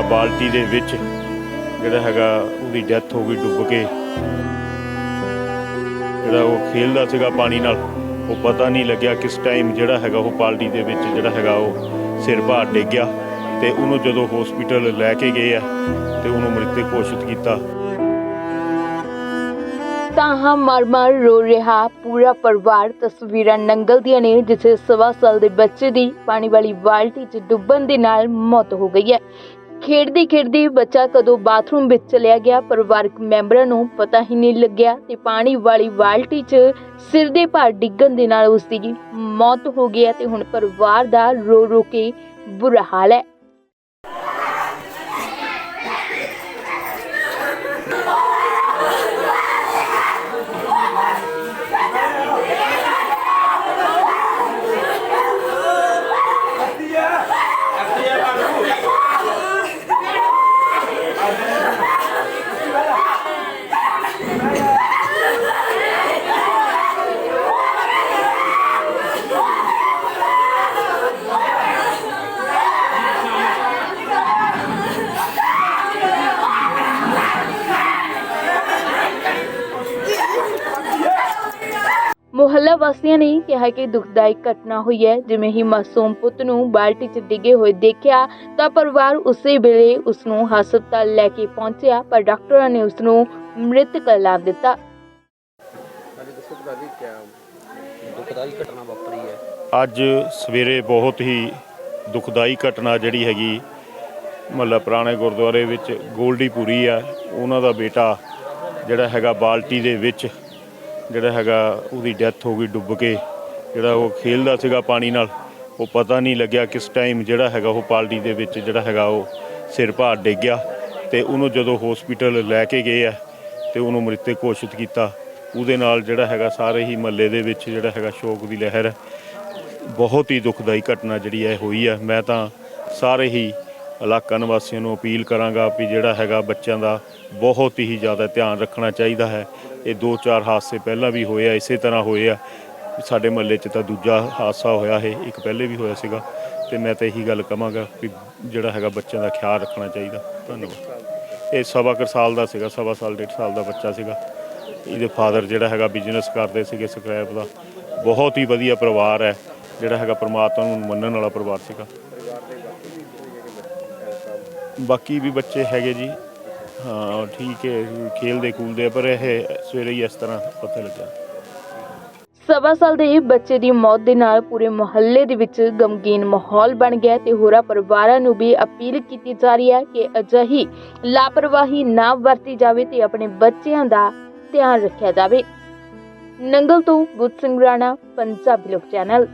ਬਾਲਟੀ ਦੇ ਵਿੱਚ ਜਿਹੜਾ ਹੈਗਾ ਉਹਦੀ ਡੈਥ ਹੋ ਗਈ ਡੁੱਬ ਕੇ। ਜਿਹੜਾ ਉਹ ਖੇਲਦਾ ਸੀਗਾ ਪਾਣੀ ਨਾਲ, ਉਹ ਪਤਾ ਨਹੀਂ ਲੱਗਿਆ ਕਿਸ ਟਾਈਮ ਜਿਹੜਾ ਹੈਗਾ ਉਹ ਬਾਲਟੀ ਦੇ ਵਿੱਚ ਜਿਹੜਾ ਹੈਗਾ ਉਹ ਸਿਰ ਭਾਰ ਡਿੱਗ ਗਿਆ ਤੇ ਉਹਨੂੰ ਜਦੋਂ ਹਸਪੀਟਲ ਲੈ ਕੇ ਗਏ ਆ ਤੇ ਉਹਨੂੰ ਮ੍ਰਿਤਕ ਘੋਸ਼ਿਤ ਕੀਤਾ। ਤਾਹਾਂ ਮਰ-ਮਰ ਰੋ ਰਿਹਾ ਪੂਰਾ ਪਰਿਵਾਰ। ਤਸਵੀਰਾਂ ਨੰਗਲ ਦੀਆਂ ਨੇ, ਜਿੱਥੇ ਸਵਾ ਸਾਲ ਦੇ ਬੱਚੇ ਦੀ ਪਾਣੀ ਵਾਲੀ ਬਾਲਟੀ 'ਚ ਡੁੱਬਣ ਦੇ ਨਾਲ ਮੌਤ ਹੋ ਗਈ ਹੈ। ਖੇਡਦੇ ਖੇਡਦੇ ਬੱਚਾ ਕਦੋਂ ਬਾਥਰੂਮ ਵਿੱਚ ਚਲਿਆ ਗਿਆ, ਪਰਿਵਾਰਕ ਮੈਂਬਰਾਂ ਨੂੰ ਪਤਾ ਹੀ ਨਹੀਂ ਲੱਗਿਆ ਤੇ ਪਾਣੀ ਵਾਲੀ ਬਾਲਟੀ 'ਚ ਸਿਰ ਦੇ ਭਾਰ ਡਿੱਗਣ ਦੇ ਨਾਲ ਉਸ ਦੀ ਮੌਤ ਹੋ ਗਈ ਹੈ ਤੇ ਹੁਣ ਪਰਿਵਾਰ ਦਾ ਰੋ ਰੋ ਕੇ ਬੁਰਾ ਹਾਲ ਹੈ। ਮੁਹੱਲਾ ਵਾਸੀਆਂ ਨੇ ਕਿਹਾ ਕਿ ਦੁਖਦਾਇਕ ਘਟਨਾ ਹੋਈ ਹੈ। ਜਿਵੇਂ ਹੀ ਮਾਸੂਮ ਪੁੱਤ ਨੂੰ ਬਾਲਟੀ 'ਚ ਡਿੱਗੇ ਹੋਏ ਦੇਖਿਆ ਤਾਂ ਪਰਿਵਾਰ ਉਸੇ ਵੇਲੇ ਉਸ ਨੂੰ ਹਸਪਤਾਲ ਲੈ ਕੇ ਪਹੁੰਚਿਆ ਪਰ ਡਾਕਟਰਾਂ ਨੇ ਉਸ ਨੂੰ ਮ੍ਰਿਤਕ ਐਲਾਨ ਦਿੱਤਾ ਦੁਖਦਾਈ ਘਟਨਾ ਵਾਪਰੀ ਹੈ? ਅੱਜ ਸਵੇਰੇ ਬਹੁਤ ਹੀ ਦੁਖਦਾਈ ਘਟਨਾ ਜਿਹੜੀ ਹੈਗੀ ਮਹੱਲਾ ਪੁਰਾਣੇ ਗੁਰਦੁਆਰੇ ਵਿੱਚ ਗੋਲਡੀਪੁਰੀ ਆ। ਉਹਨਾਂ ਦਾ ਬੇਟਾ ਜਿਹੜਾ ਹੈਗਾ ਬਾਲਟੀ ਦੇ ਵਿੱਚ ਜਿਹੜਾ ਹੈਗਾ ਉਹਦੀ ਡੈਥ ਹੋ ਗਈ ਡੁੱਬ ਕੇ, ਜਿਹੜਾ ਉਹ ਖੇਲਦਾ ਸੀਗਾ ਪਾਣੀ ਨਾਲ, ਉਹ ਪਤਾ ਨਹੀਂ ਲੱਗਿਆ ਕਿਸ ਟਾਈਮ ਜਿਹੜਾ ਹੈਗਾ ਉਹ ਪਾਲਟੀ ਦੇ ਵਿੱਚ ਜਿਹੜਾ ਹੈਗਾ ਉਹ ਸਿਰ ਭਾਰ ਡਿੱਗ ਗਿਆ ਤੇ ਉਹਨੂੰ ਜਦੋਂ ਹਸਪੀਟਲ ਲੈ ਕੇ ਗਏ ਆ ਤੇ ਉਹਨੂੰ ਮ੍ਰਿਤਕ ਘੋਸ਼ਿਤ ਕੀਤਾ, ਉਹਦੇ ਨਾਲ ਜਿਹੜਾ ਹੈਗਾ ਸਾਰੇ ਹੀ ਮਹੱਲੇ ਦੇ ਵਿੱਚ ਜਿਹੜਾ ਹੈਗਾ ਸ਼ੋਕ ਦੀ ਲਹਿਰ ਹੈ। ਬਹੁਤ ਹੀ ਦੁਖਦਾਈ ਘਟਨਾ ਜਿਹੜੀ ਹੈ ਹੋਈ ਹੈ। ਮੈਂ ਤਾਂ ਸਾਰੇ ਹੀ ਇਲਾਕਾ ਨਿਵਾਸੀਆਂ ਨੂੰ ਅਪੀਲ ਕਰਾਂਗਾ ਵੀ ਜਿਹੜਾ ਹੈਗਾ ਬੱਚਿਆਂ ਦਾ ਬਹੁਤ ਹੀ ਜ਼ਿਆਦਾ ਧਿਆਨ ਰੱਖਣਾ ਚਾਹੀਦਾ ਹੈ। ਇਹ ਦੋ ਚਾਰ ਹਾਦਸੇ ਪਹਿਲਾਂ ਵੀ ਹੋਏ ਆ, ਇਸੇ ਤਰ੍ਹਾਂ ਹੋਏ ਆ। ਸਾਡੇ ਮਹੱਲੇ 'ਚ ਤਾਂ ਦੂਜਾ ਹਾਦਸਾ ਹੋਇਆ ਹੈ ਇੱਕ ਪਹਿਲੇ ਵੀ ਹੋਇਆ ਸੀਗਾ। ਤੇ ਮੈਂ ਤਾਂ ਇਹੀ ਗੱਲ ਕਹਾਂਗਾ ਵੀ ਜਿਹੜਾ ਹੈਗਾ ਬੱਚਿਆਂ ਦਾ ਖਿਆਲ ਰੱਖਣਾ ਚਾਹੀਦਾ। ਧੰਨਵਾਦ। ਇਹ ਸਵਾ ਕਰ ਸਾਲ ਦਾ ਸੀਗਾ, ਸਵਾ ਸਾਲ, ਡੇਢ ਸਾਲ ਦਾ ਬੱਚਾ ਸੀਗਾ। ਇਹਦੇ ਫਾਦਰ ਜਿਹੜਾ ਹੈਗਾ ਬਿਜ਼ਨਸ ਕਰਦੇ ਸੀਗੇ ਸਕ੍ਰੈਪ ਦਾ। ਬਹੁਤ ਹੀ ਵਧੀਆ ਪਰਿਵਾਰ ਹੈ, ਜਿਹੜਾ ਹੈਗਾ ਪਰਮਾਤਮਾ ਨੂੰ ਮੰਨਣ ਵਾਲਾ ਪਰਿਵਾਰ ਸੀਗਾ। ਬਾਕੀ ਵੀ ਬੱਚੇ ਹੈਗੇ ਜੀ। ਹਾਂ ਠੀਕ ਹੈ ਖੇਲਦੇ ਕੂਲਦੇ ਆ, ਪਰ ਇਹ ਸਵੇਰੇ ਹੀ ਇਸ ਤਰ੍ਹਾਂ ਪਤਾ ਲੱਗਾ। ਸਵਾ ਸਾਲ ਦੇ ਬੱਚੇ ਦੀ ਮੌਤ ਦੇ ਨਾਲ ਪੂਰੇ ਮੁਹੱਲੇ ਦੇ ਵਿੱਚ ਗਮਗੀਨ ਮਾਹੌਲ ਬਣ ਗਿਆ ਤੇ ਹੋਰਾਂ ਪਰਿਵਾਰਾਂ ਨੂੰ ਵੀ ਅਪੀਲ ਕੀਤੀ ਜਾ ਰਹੀ ਹੈ ਕਿ ਅਜਿਹੀ ਲਾਪਰਵਾਹੀ ਨਾ ਵਰਤੀ ਜਾਵੇ ਤੇ ਆਪਣੇ ਬੱਚਿਆਂ ਦਾ ਧਿਆਨ ਰੱਖਿਆ ਜਾਵੇ। ਨੰਗਲ ਤੋਂ ਗੁੱਡ ਸਿੰਘ ਰਾਣਾ ਪੰਜਾਬੀ ਲੋਕ ਚੈਨਲ।